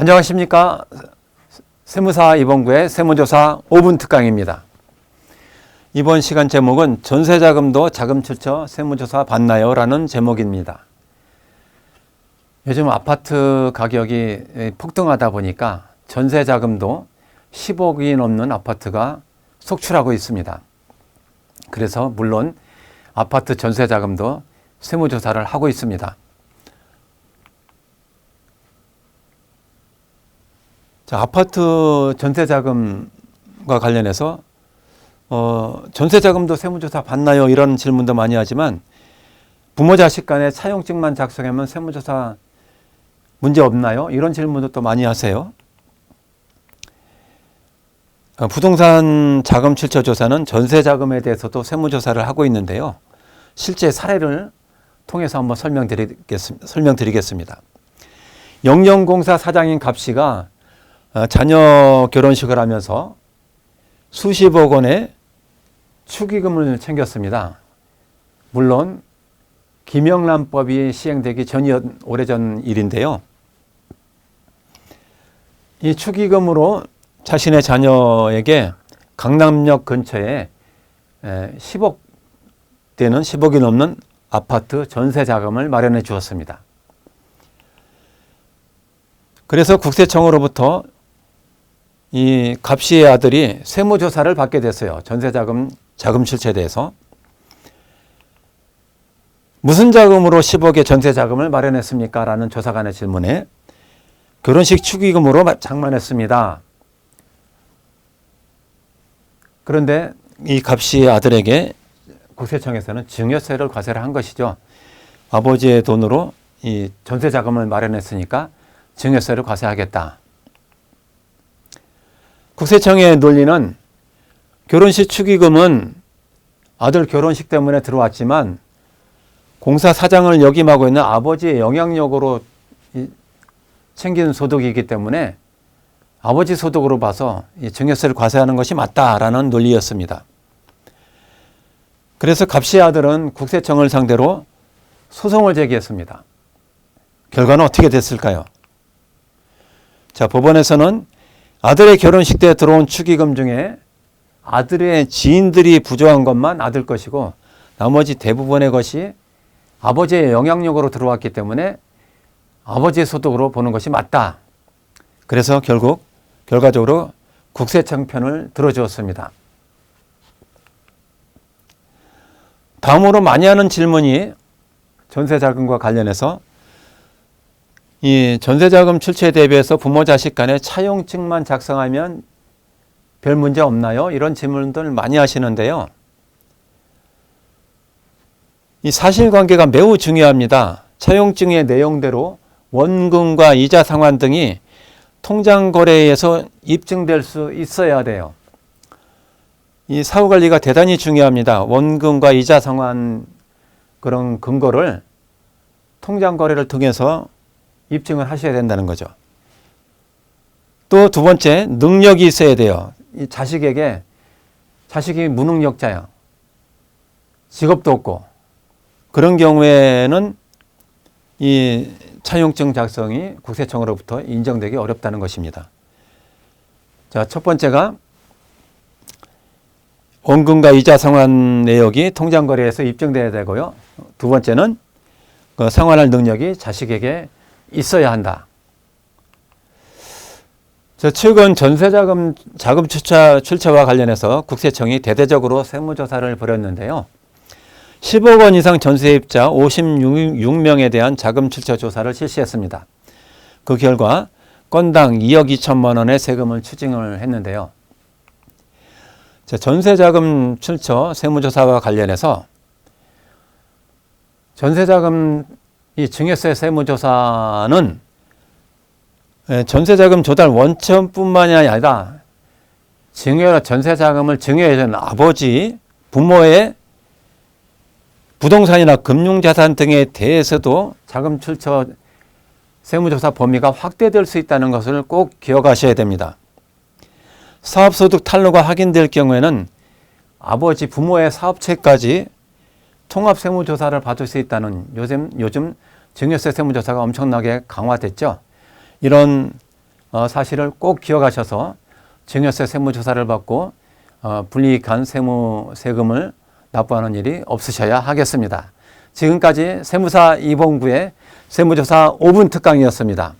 안녕하십니까. 세무사 이번구의 세무조사 5분 특강입니다. 이번 시간 제목은 전세자금도 자금 출처 세무조사 받나요? 라는 제목입니다. 요즘 아파트 가격이 폭등하다 보니까 전세자금도 10억이 넘는 아파트가 속출하고 있습니다. 그래서 물론 아파트 전세자금도 세무조사를 하고 있습니다. 자, 아파트 전세 자금과 관련해서 어, 전세 자금도 세무조사 받나요? 이런 질문도 많이 하지만 부모 자식 간에 차용증만 작성하면 세무조사 문제 없나요? 이런 질문도 또 많이 하세요. 어, 부동산 자금 출처 조사는 전세 자금에 대해서도 세무조사를 하고 있는데요. 실제 사례를 통해서 한번 설명드리겠습니다. 설명드리겠습니다. 영영공사 사장인 갑 씨가 어, 자녀 결혼식을 하면서 수십억 원의 축의금을 챙겼습니다. 물론 김영란법이 시행되기 전이 오래전 일인데요. 이 축의금으로 자신의 자녀에게 강남역 근처에 10억 되는 10억이 넘는 아파트 전세 자금을 마련해 주었습니다. 그래서 국세청으로부터 이 갑씨의 아들이 세무조사를 받게 됐어요. 전세자금 자금 출처에 대해서. 무슨 자금으로 10억의 전세 자금을 마련했습니까? 라는 조사관의 질문에 결혼식 축의금으로 장만했습니다. 그런데 이 갑씨의 아들에게 국세청에서는 증여세를 과세를 한 것이죠. 아버지의 돈으로 이 전세 자금을 마련했으니까 증여세를 과세하겠다. 국세청의 논리는 결혼식 축의금은 아들 결혼식 때문에 들어왔지만 공사 사장을 역임하고 있는 아버지의 영향력으로 챙기는 소득이기 때문에 아버지 소득으로 봐서 증여세를 과세하는 것이 맞다라는 논리였습니다. 그래서 갑씨 아들은 국세청을 상대로 소송을 제기했습니다. 결과는 어떻게 됐을까요? 자, 법원에서는 아들의 결혼식 때 들어온 축의금 중에 아들의 지인들이 부조한 것만 아들 것이고 나머지 대부분의 것이 아버지의 영향력으로 들어왔기 때문에 아버지의 소득으로 보는 것이 맞다. 그래서 결국 결과적으로 국세청 편을 들어주었습니다. 다음으로 많이 하는 질문이 전세 자금과 관련해서 이 전세자금 출처에 대비해서 부모 자식 간에 차용증만 작성하면 별 문제 없나요? 이런 질문들 많이 하시는데요. 이 사실관계가 매우 중요합니다. 차용증의 내용대로 원금과 이자 상환 등이 통장 거래에서 입증될 수 있어야 돼요. 이 사후 관리가 대단히 중요합니다. 원금과 이자 상환 그런 근거를 통장 거래를 통해서 입증을 하셔야 된다는 거죠. 또 두 번째, 능력이 있어야 돼요. 이 자식에게 자식이 무능력자야. 직업도 없고 그런 경우에는 이 차용증 작성이 국세청으로부터 인정되기 어렵다는 것입니다. 자, 첫 번째가 원금과 이자 상환 내역이 통장 거래에서 입증돼야 되고요. 두 번째는 그 상환할 능력이 자식에게 있어야 한다. 저 최근 전세자금 자금 출처, 출처와 관련해서 국세청이 대대적으로 세무조사를 벌였는데요. 10억 원 이상 전세입자 56명에 대한 자금 출처 조사를 실시했습니다. 그 결과 건당 2억 2천만 원의 세금을 추징을 했는데요. 전세자금 출처 세무조사와 관련해서 전세자금 이 증여세 세무조사는 전세자금 조달 원천뿐만이 아니라 증여 전세자금을 증여해준 아버지 부모의 부동산이나 금융자산 등에 대해서도 자금 출처 세무조사 범위가 확대될 수 있다는 것을 꼭 기억하셔야 됩니다. 사업소득 탈루가 확인될 경우에는 아버지 부모의 사업체까지 통합 세무조사를 받을 수 있다는 요즘 요즘 증여세 세무조사가 엄청나게 강화됐죠. 이런 어, 사실을 꼭 기억하셔서 증여세 세무조사를 받고 어, 불이익한 세무 세금을 납부하는 일이 없으셔야 하겠습니다. 지금까지 세무사 이봉구의 세무조사 5분 특강이었습니다.